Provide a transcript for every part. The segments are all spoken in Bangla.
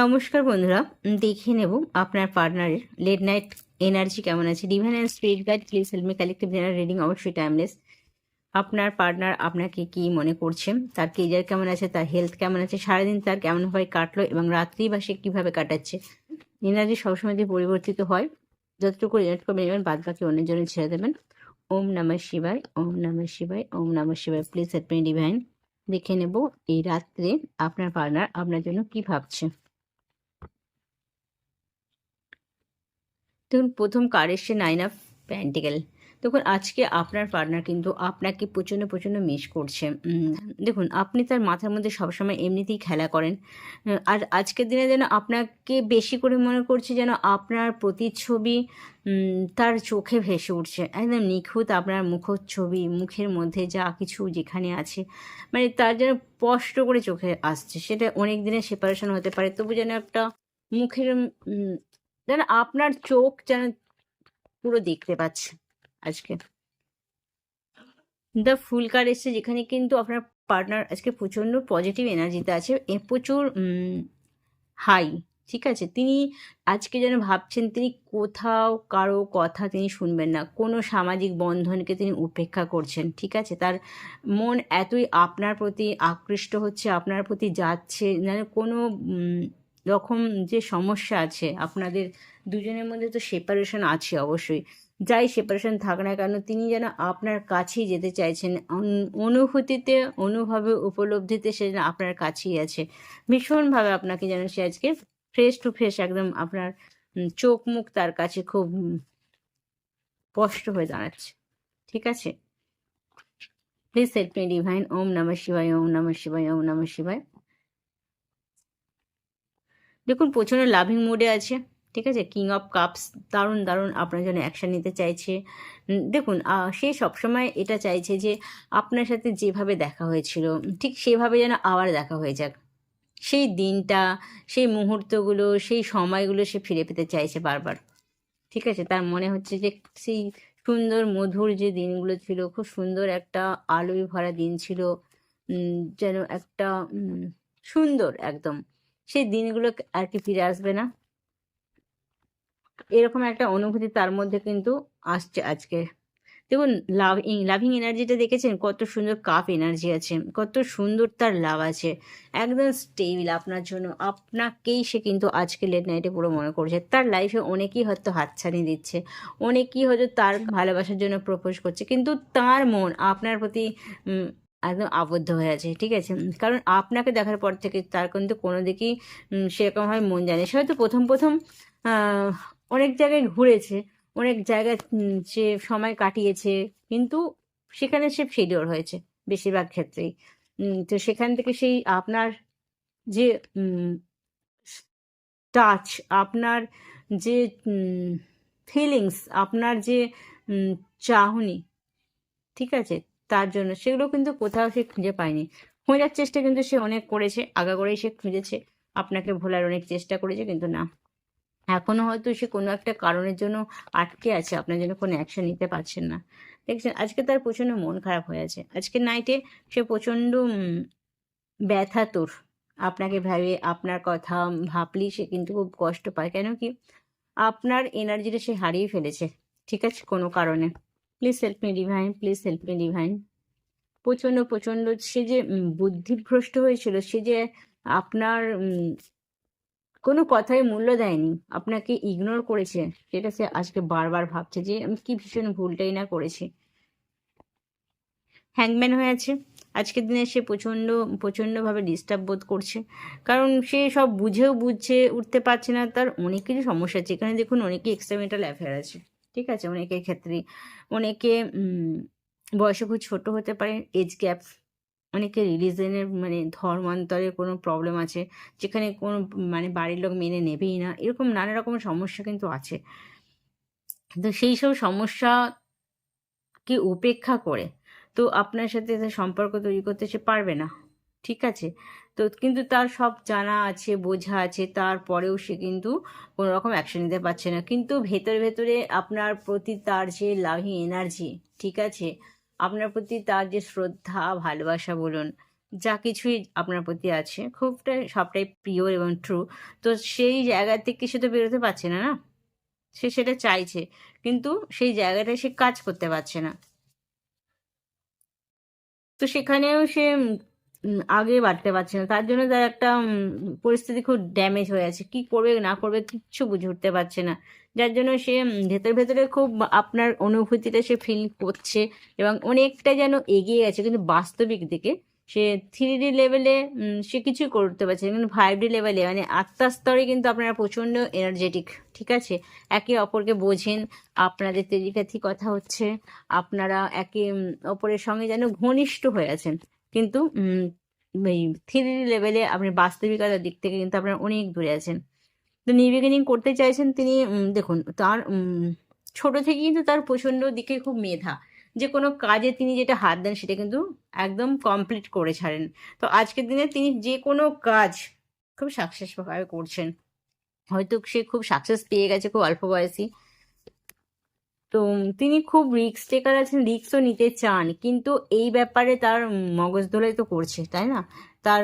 নমস্কার বন্ধুরা দেখে নেব আপনার পার্টনারের লেট নাইট এনার্জি কেমন আছে? Divine and spirit guide please help me collective general reading অবশ্যই টাইমলেস আপনার পার্টনার আপনাকে কি মনে করছে? তার কেরিয়ার কেমন আছে? তার হেলথ কেমন আছে? সারাদিন তার কেমনভাবে কাটলো এবং রাত্রি বা সে কীভাবে কাটাচ্ছে? এনার্জি সবসময় যে পরিবর্তিত হয়, যতটুকু রিলেট করবেন এবার বাদ বাকি অন্যের জন্য ছেড়ে দেবেন। ওম নমঃ শিবায়, ওম নমঃ শিবায়, ওম নমঃ শিবায়। প্লিজ হেল্প মি ডিভাইন দেখে নেব এই রাত্রে আপনার পার্টনার আপনার জন্য কি ভাবছে। দেখুন, প্রথম কার্ড এসছে নাইন অফ প্যান্টিক্যাল দেখুন, আজকে আপনার পার্টনার কিন্তু আপনাকে প্রচণ্ড প্রচণ্ড মিস করছে। দেখুন, আপনি তার মাথার মধ্যে সবসময় এমনিতেই খেলা করেন। আর আজকের দিনে যেন আপনাকে বেশি করে মনে করছে যেন আপনার প্রতিচ্ছবি তার চোখে ভেসে উঠছে। একদম নিখুঁত আপনার মুখচ্ছবি মুখের মধ্যে যা কিছু যেখানে আছে মানে তার যেন স্পষ্ট করে চোখে আসছে। সেটা অনেক দিনের সেপারেশন হতে পারে, তবু যেন একটা মুখের যেন আপনার চোখ যেন পুরো দেখতে পাচ্ছে আজকে। দ্য ফুল কার্ড এসছে, যেখানে কিন্তু আপনার পার্টনার আজকে প্রচণ্ড পজিটিভ এনার্জিতে আছে, এ প্রচুর হাই ঠিক আছে? তিনি আজকে যেন ভাবছেন তিনি কোথাও কারও কথা তিনি শুনবেন না, কোনো সামাজিক বন্ধনকে তিনি উপেক্ষা করছেন, ঠিক আছে? তার মন এতই আপনার প্রতি আকৃষ্ট হচ্ছে, আপনার প্রতি যাচ্ছে, যেন কোনো রকম যে সমস্যা আছে, আপনাদের দুজনের মধ্যে তো সেপারেশন আছে অবশ্যই। যাই সেপারেশন থাক না কেন, তিনি যেন আপনার কাছেই যেতে চাইছেন অনুভূতিতে, অনুভবে, উপলব্ধিতে সে যেন আপনার কাছেই আছে। ভীষণভাবে আপনাকে যেন সে আজকে ফ্রেশ টু ফ্রেশ একদম আপনার চোখ মুখ তার কাছে খুব স্পষ্ট হয়ে দাঁড়াচ্ছে। ঠিক আছে? প্লিজ হেল্প মি ডিভাইন ওম নমঃ শিবায়, ওম নমঃ শিবায়, ওম নমঃ শিবায়। দেখুন, প্রচণ্ড লাভিং মুডে আছে, ঠিক আছে? কিং অফ কাপস দারুণ দারুণ আপনার জন্য অ্যাকশন নিতে চাইছে। দেখুন সে সবসময় এটা চাইছে যে আপনার সাথে যেভাবে দেখা হয়েছিল, ঠিক সেভাবে যেন আবার দেখা হয়ে যাক। সেই দিনটা, সেই মুহূর্তগুলো, সেই সময়গুলো সে ফিরে পেতে চাইছে বারবার, ঠিক আছে? তার মনে হচ্ছে যে সেই সুন্দর, মধুর যে দিনগুলো ছিল, খুব সুন্দর একটা আলোয় ভরা দিন ছিল যেন একটা সুন্দর একদম। সেই দিনগুলো আর কি ফিরে আসবে না। এরকম একটা অনুভূতি তার মধ্যে কিন্তু আসছে আজকে। দেখুন, লাভ লাভিং এনার্জিটা দেখেছেন? কত সুন্দর কাপ এনার্জি আছে, কত সুন্দর তার লাভ আছে। একদম স্টেবিল আপনার জন্য। আপনাকেই সে কিন্তু আজকে লেট নাইটে পুরো মনে করছে। তার লাইফে অনেকেই হয়তো হাতছানি দিচ্ছে, অনেকেই হয়তো তার ভালোবাসার জন্য প্রপোজ করছে, কিন্তু তার মন আপনার প্রতি একদম আবদ্ধ হয়ে আছে ঠিক আছে? কারণ আপনাকে দেখার পর থেকে তার কিন্তু কোনো দিকেই সেরকমভাবে মন জানে সে হয়তো প্রথম প্রথম অনেক জায়গায় ঘুরেছে অনেক জায়গায় সে সময় কাটিয়েছে কিন্তু সেখানে সে ফেলিওর হয়েছে বেশিরভাগ ক্ষেত্রেই। তো সেখান থেকে সেই আপনার যে টাচ আপনার যে ফিলিংস আপনার যে চাহনি ঠিক আছে? তার জন্য। সেগুলো কিন্তু কোথাও সে খুঁজে পায়নি। খোঁজার চেষ্টা কিন্তু সে অনেক করেছে আগাগোড়াই সে খুঁজেছে। আপনাকে ভোলার অনেক চেষ্টা করেছে কিন্তু না। এখনও হয়তো সে কোনো একটা কারণের জন্য আটকে আছে আপনার জন্য কোনো অ্যাকশন নিতে পারছেন না। দেখছেন আজকে তার প্রচণ্ড মন খারাপ হয়ে আছে। আজকে নাইটে সে প্রচণ্ড উম, ব্যথাতুর আপনাকে ভাবে আপনার কথা ভাবলেই সে কিন্তু খুব কষ্ট পায়। কেন কি? আপনার এনার্জিটা সে হারিয়ে ফেলেছে ঠিক আছে? কোনো কারণে। Please help me divine please help me divine প্রচণ্ড প্রচণ্ড সে যে বুদ্ধিভ্রষ্ট হয়েছিল, সে যে আপনার কোনো কথাই মূল্য দেয়নি, আপনাকে ইগনোর করেছে, সেটা সে আজকে বারবার ভাবছে যে, আমি কি ভীষণ ভুলটাই না করেছি। হ্যাংম্যান হয়ে আছে। আজকের দিনে সে প্রচণ্ড প্রচণ্ডভাবে ডিস্টার্ব বোধ করছে। কারণ সে সব বুঝেও বুঝছে, উঠতে পারছে না, তার অনেকেরই সমস্যা আছে। এখানে দেখুন, অনেকেই এক্সট্রামেন্টাল অ্যাফেয়ার আছে। ঠিক আছে? অনেকের ক্ষেত্রেই অনেকে বয়সে খুব ছোট হতে পারে এজ গ্যাপ অনেকে রিলিজনের মানে ধর্মান্তরের কোনো প্রবলেম আছে, যেখানে কোনো মানে বাড়ির লোক মেনে নেবেই না, এরকম নানা রকমের সমস্যা কিন্তু আছে। তো সেই সব সমস্যাকে উপেক্ষা করে, তো আপনার সাথে সম্পর্ক তৈরি করতে সে পারবে না, ঠিক আছে? তো কিন্তু তার সব জানা আছে, বোঝা আছে, তারপরেও সে কিন্তু কোনো রকম অ্যাকশন নিতে পারছে না। কিন্তু ভেতরে ভেতরে আপনার প্রতি তার যে লাভিং এনার্জি ঠিক আছে? আপনার প্রতি তার যে শ্রদ্ধা, ভালোবাসা বলুন, যা কিছুই আপনার প্রতি আছে খুবটাই সবটাই পিওর এবং ট্রু তো সেই জায়গা থেকে সে তো বেরোতে পারছে না না? সে সেটা চাইছে, কিন্তু সেই জায়গাটায় সে কাজ করতে পারছে না। তো সেখানেও সে আগে বাড়তে পারছে না। তার জন্য তার একটা পরিস্থিতি খুব ড্যামেজ হয়ে আছে। কি করবে, না করবে কিচ্ছু বুঝে উঠতে পারছে না। যার জন্য সে ভেতরে ভেতরে খুব আপনার অনুভূতিটা সে ফিল করছে এবং অনেকটা যেন এগিয়ে গেছে। কিন্তু বাস্তবিক দিকে সে থ্রি ডি লেভেলে সে কিছুই করতে পারছে কিন্তু ফাইভ ডি লেভেলে মানে আত্মার স্তরে কিন্তু আপনারা প্রচণ্ড এনার্জেটিক ঠিক আছে? একে অপরকে বোঝেন, আপনাদের তেজিকাথি কথা হচ্ছে, আপনারা একে অপরের সঙ্গে যেন ঘনিষ্ঠ হয়ে আছেন। কিন্তু এই থ্রি লেভেলে আপনি বাস্তবিকতার দিক থেকে কিন্তু আপনারা অনেক দূরে আছেন। তো নিউ বিগিনিং করতে চাইছেন তিনি দেখুন, তার ছোট থেকে কিন্তু তার প্রচণ্ড দিকে খুব মেধা। যে কোনো কাজে তিনি যেটা হাত দেন সেটা কিন্তু একদম কমপ্লিট করে ছাড়েন। তো আজকের দিনে তিনি যে কোনো কাজ খুব সাকসেসভাবে করছেন। হয়তো সে খুব সাকসেস পেয়ে গেছে খুব অল্প বয়সী। তো তিনি খুব রিস্ক টেকার আছেন রিস্কও নিতে চান। কিন্তু এই ব্যাপারে তার মগজ ধোলাই তো করছে, তাই না? তার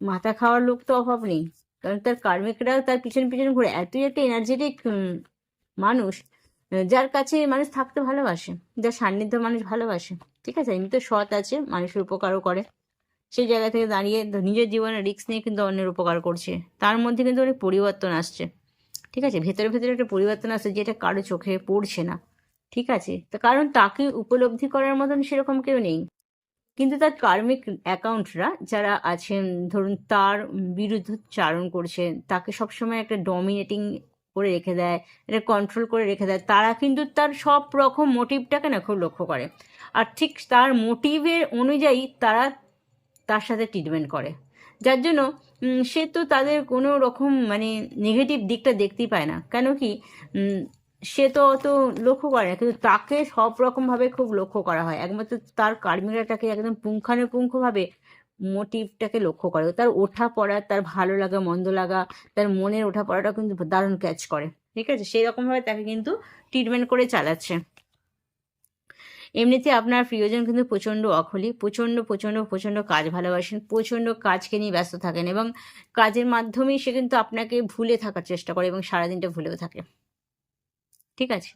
মাথা খাওয়ার লোক তো অভাব নেই। কারণ তার কার্মিকরা তার পিছন পিছন ঘুরে এতই একটা এনার্জেটিক মানুষ, যার কাছে মানুষ থাকতে ভালোবাসে, যার সান্নিধ্য মানুষ ভালোবাসে। ঠিক আছে? এমনি তো সৎ আছে, মানুষের উপকারও করে। সেই জায়গা থেকে দাঁড়িয়ে নিজের জীবনে রিস্ক নিয়ে কিন্তু অন্যের উপকার করছে। তার মধ্যে কিন্তু অনেক পরিবর্তন আসছে। ঠিক আছে? ভেতরে ভেতরে একটা পরিবর্তন আসছে যেটা কারও চোখে পড়ছে না। ঠিক আছে। কারণ তাকে উপলব্ধি করার মতন সেরকম কেউ নেই। কিন্তু তার কার্মিক অ্যাকাউন্টরা যারা আছেন, ধরুন তার বিরুদ্ধে চারণ করছে তাকে সবসময় একটা ডমিনেটিং করে রেখে দেয় এটা কন্ট্রোল করে রেখে দেয়, তারা কিন্তু তার সব রকম মোটিভটাকে না খুব লক্ষ্য করে। আর ঠিক তার মোটিভের অনুযায়ী তারা তার সাথে ট্রিটমেন্ট করে। যার জন্য সে তো তাদের কোনো রকম মানে নেগেটিভ দিকটা দেখতেই পায় না। কেন কি সে তো অত লক্ষ্য করে না, কিন্তু তাকে সব রকমভাবে খুব লক্ষ্য করা হয়। একমাত্র তার কার্মিকরা তাকে একদম পুঙ্খানুপুঙ্খভাবে মোটিভটাকে লক্ষ্য করে। তার ওঠা পড়া, তার ভালো লাগা, মন্দ লাগা, তার মনের ওঠা পড়াটা কিন্তু দারুণ ক্যাচ করে, ঠিক আছে? সেই রকমভাবে তাকে কিন্তু ট্রিটমেন্ট করে চালাচ্ছে। এমনিতে আপনার প্রিয়জন কিন্তু প্রচণ্ড অখলি, প্রচণ্ড প্রচণ্ড প্রচণ্ড কাজ ভালোবাসেন, প্রচণ্ড কাজকে নিয়ে ব্যস্ত থাকেন এবং কাজের মাধ্যমেই সে কিন্তু আপনাকে ভুলে থাকার চেষ্টা করে এবং সারাদিনটা ভুলেও থাকে। ঠিক আছে?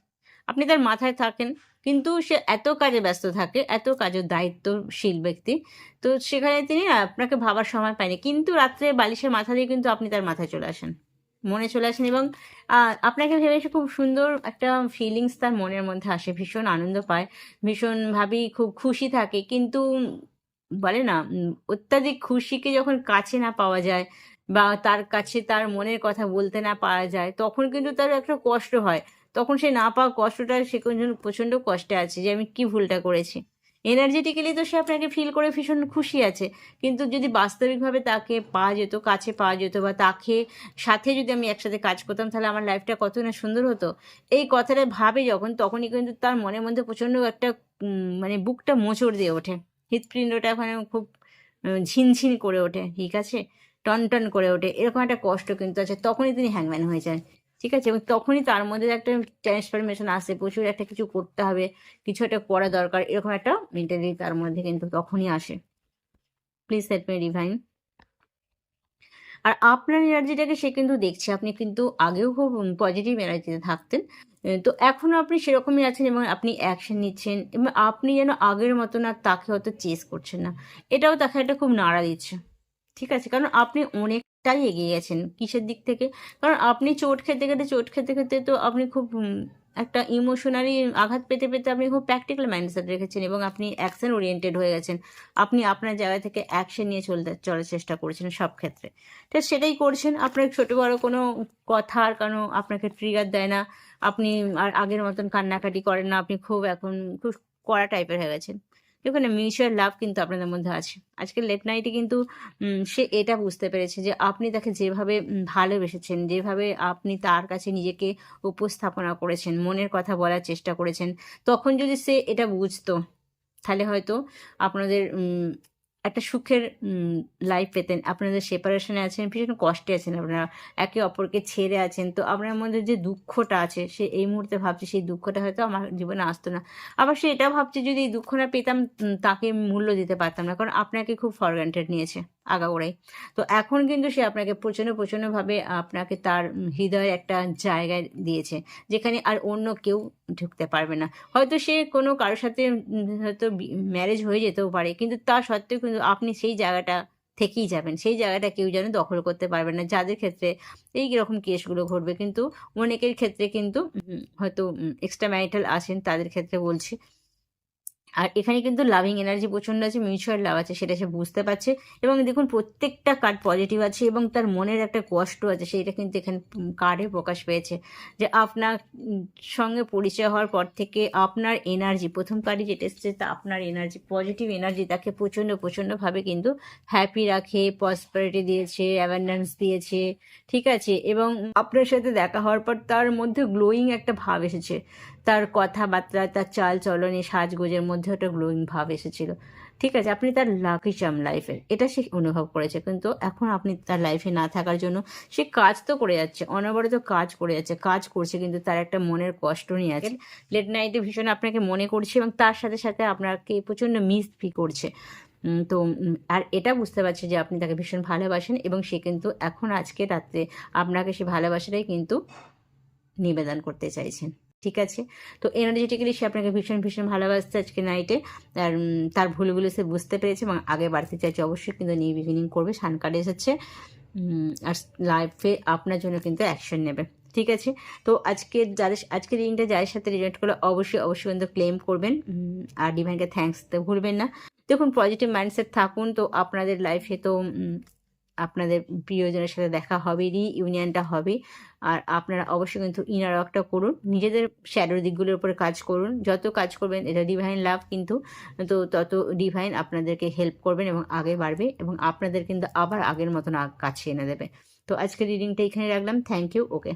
আপনি তার মাথায় থাকেন, কিন্তু সে এত কাজে ব্যস্ত থাকে, এত কাজের দায়িত্বশীল ব্যক্তি, তো সেখানে তিনি আপনাকে ভাবার সময় পায়নি। কিন্তু রাত্রে বালিশের মাথা দিয়ে কিন্তু আপনি তার মাথায় চলে আসেন। মনে চলে আসেন এবং আপনাকে ভেবে সে খুব সুন্দর একটা ফিলিংস তার মনের মধ্যে আসে, ভীষণ আনন্দ পায় ভীষণভাবেই খুব খুশি থাকে, কিন্তু বলে না অত্যাধিক খুশিকে যখন কাছে না পাওয়া যায় বা তার কাছে তার মনের কথা বলতে না পারা যায়, তখন কিন্তু তার একটা কষ্ট হয়। তখন সে না পাওয়া কষ্টটা সে প্রচণ্ড কষ্টে আছে যে আমি কি ভুলটা করেছি। এনার্জেটিক্যালি তো সে আপনাকে ফিল করে ভীষণ খুশি আছে। কিন্তু যদি বাস্তবিকভাবে তাকে পাওয়া যেত, কাছে পাওয়া যেত বা তাকে সাথে যদি আমি একসাথে কাজ করতাম, তাহলে আমার লাইফটা কত না সুন্দর হতো? এই কথাটা ভাবে যখন, তখনই কিন্তু তার মনের মধ্যে প্রচণ্ড একটা মানে বুকটা মোচড় দিয়ে ওঠে। হৃৎপিণ্ডটা ওখানে খুব ঝিনঝিন করে ওঠে, ঠিক আছে? টন টন করে ওঠে। এরকম একটা কষ্ট কিন্তু আছে, তখনই তিনি হ্যাংম্যান হয়ে যায় ঠিক আছে? এবং তখনই তার মধ্যে একটা ট্রান্সফরমেশন আসে। প্রচুর একটা কিছু করতে হবে, কিছু একটা করা দরকার, এরকম একটা মেন্টালিটি তার মধ্যে কিন্তু তখনই আসে। প্লিজ হেল্প মি ডিভাইন আর আপনার এনার্জিটাকে সে কিন্তু দেখছে। আপনি কিন্তু আগেও খুব পজিটিভ এনার্জিতে থাকতেন। তো এখনও আপনি সেরকমই আছেন এবং আপনি অ্যাকশন নিচ্ছেন এবং আপনি যেন আগের মতো না তাকে হয়তো চেস করছেন না। এটাও তাকে একটা খুব নাড়া দিচ্ছে। ঠিক আছে? কারণ আপনি অনেকটাই এগিয়ে গেছেন কিসের দিক থেকে? কারণ আপনি চোট খেতে খেতে, চোট খেতে খেতে তো আপনি খুব একটা ইমোশনালি আঘাত পেতে পেতে আপনি খুব প্র্যাকটিক্যাল মাইন্ডসেট রেখেছেন এবং আপনি অ্যাকশন ওরিয়েন্টেড হয়ে গেছেন। আপনি আপনার জায়গা থেকে অ্যাকশন নিয়ে চলতে, চলার চেষ্টা করেছেন সব ক্ষেত্রে। তো সেটাই করছেন। আপনার ছোট বড় কোনো কথা আর কোনো আপনাকে ট্রিগার দেয় না। আপনি আর আগের মতন কান্নাকাটি করেন না। আপনি খুব এখন, খুব কড়া টাইপের হয়ে গেছেন। দেখুন মিউচুয়াল লাভ কিন্তু আপনাদের মধ্যে আছে। আজকে লেট নাইটে কিন্তু সে এটা বুঝতে পেরেছে যে আপনি তাকে যেভাবে ভালোবেসেছেন, যেভাবে আপনি তার কাছে নিজেকে উপস্থাপনা করেছেন, মনের কথা বলার চেষ্টা করেছেন, তখন যদি সে এটা বুঝতো, তাহলে হয়তো আপনাদের একটা সুখের লাইফ পেতেন। আপনাদের সেপারেশনে আছেন, ভীষণ কষ্টে আছেন আপনারা। একে অপরকে ছেড়ে আছেন। তো আপনার মধ্যে যে দুঃখটা আছে, সে এই মুহূর্তে ভাবছে, সেই দুঃখটা হয়তো আমার জীবনে আসতো না। আবার সে এটা ভাবছে, যদি এই দুঃখটা পেতাম তাকে মূল্য দিতে পারতাম না। কারণ আপনাকে খুব ফরগ্যান্টেড নিয়েছে। আগাগোড়াই তো এখন কিন্তু সে আপনাকে প্রচণ্ড, প্রচণ্ডভাবে আপনাকে তার হৃদয়ের একটা জায়গায় দিয়েছে, যেখানে আর অন্য কেউ ঢুকতে পারবে না। হয়তো সে কোনো কারোর সাথে হয়তো ম্যারেজ হয়ে যেতেও পারে, কিন্তু তা সত্ত্বেও কিন্তু আপনি সেই জায়গাটা থেকেই যাবেন। সেই জায়গাটা কেউ যেন দখল করতে পারবে না। যাদের ক্ষেত্রে এই রকম কেসগুলো ঘটবে, কিন্তু অনেকের ক্ষেত্রে কিন্তু হয়তো এক্সট্রা ম্যারিটাল আসেন তাদের ক্ষেত্রে বলছি। আর এখানে কিন্তু লাভিং এনার্জি প্রচণ্ড আছে মিউচুয়াল লাভ আছে, সেটা সে বুঝতে পারছে। এবং দেখুন, প্রত্যেকটা কার্ড পজিটিভ আছে এবং তার মনের একটা কষ্ট আছে, সেটা কিন্তু এখানে কার্ডে প্রকাশ পেয়েছে। যে আপনার সঙ্গে পরিচয় হওয়ার পর থেকে আপনার এনার্জি প্রথম কার্ডে যেটা এসেছে, তা আপনার এনার্জি পজিটিভ এনার্জি তাকে প্রচণ্ড প্রচণ্ডভাবে কিন্তু হ্যাপি রাখে প্রসপারিটি দিয়েছে অ্যাভেন্ডেন্স দিয়েছে, ঠিক আছে? এবং আপনার সাথে দেখা হওয়ার পর তার মধ্যে গ্লোয়িং একটা ভাব এসেছে। তার কথাবার্তা, তার চাল চলনে সাজগোজের মধ্যে একটা গ্লোয়িং ভাব এসেছিল। ঠিক আছে, আপনি তার লাকি চাম লাইফের এটা সে অনুভব করেছে। কিন্তু এখন আপনি তার লাইফে না থাকার জন্য সে কাজ তো করে যাচ্ছে, অনবরত কাজ করে যাচ্ছে, কাজ করছে, কিন্তু তার একটা মনের কষ্ট নিয়ে আছে। লেট নাইটে ভীষণ আপনাকে মনে করছে এবং তার সাথে সাথে আপনাকে প্রচণ্ড মিস ফি করছে। তো আর এটা বুঝতে পারছে যে আপনি তাকে ভীষণ ভালোবাসেন এবং সে কিন্তু এখন আজকে রাত্রে আপনাকে সে ভালোবাসাটাই কিন্তু নিবেদন করতে চাইছেন। ঠিক আছে? তো এনার্জেটিক্যালি সে আপনাকে ভীষণ ভীষণ ভালোবাসছে আজকে নাইটে আর তার ভুলগুলো সে বুঝতে পেরেছে এবং আগে বাড়তে চাইছে অবশ্যই কিন্তু নিউ বিগিনিং করবে। সান কার্ড এসেছে। আর লাইফে আপনার জন্য কিন্তু অ্যাকশন নেবে। ঠিক আছে? তো আজকে যাদের, আজকের দিনটা যাদের সাথে রিলেট করলে অবশ্যই অবশ্যই কিন্তু ক্লেম করবেন। আর ডিভাইনকে থ্যাঙ্কস দিতে ভুলবেন না। দেখুন পজিটিভ মাইন্ডসেট থাকুন। তো আপনাদের লাইফে তো আপনাদের প্রিয়জনের সাথে দেখা হবে রি ইউনিয়নটা হবে। আর আপনারা অবশ্যই কিন্তু ইনার ওয়ার্কটা করুন। নিজেদের শ্যাডোর দিকগুলোর উপরে কাজ করুন। যত কাজ করবেন, এটা ডিভাইন লাভ কিন্তু, তো তত ডিভাইন আপনাদেরকে হেল্প করবেন এবং আগে বাড়বে এবং আপনাদের কিন্তু আবার আগের মতন কাছে এনে দেবে। তো আজকে রিডিংটা এখানে রাখলাম। Thank you okay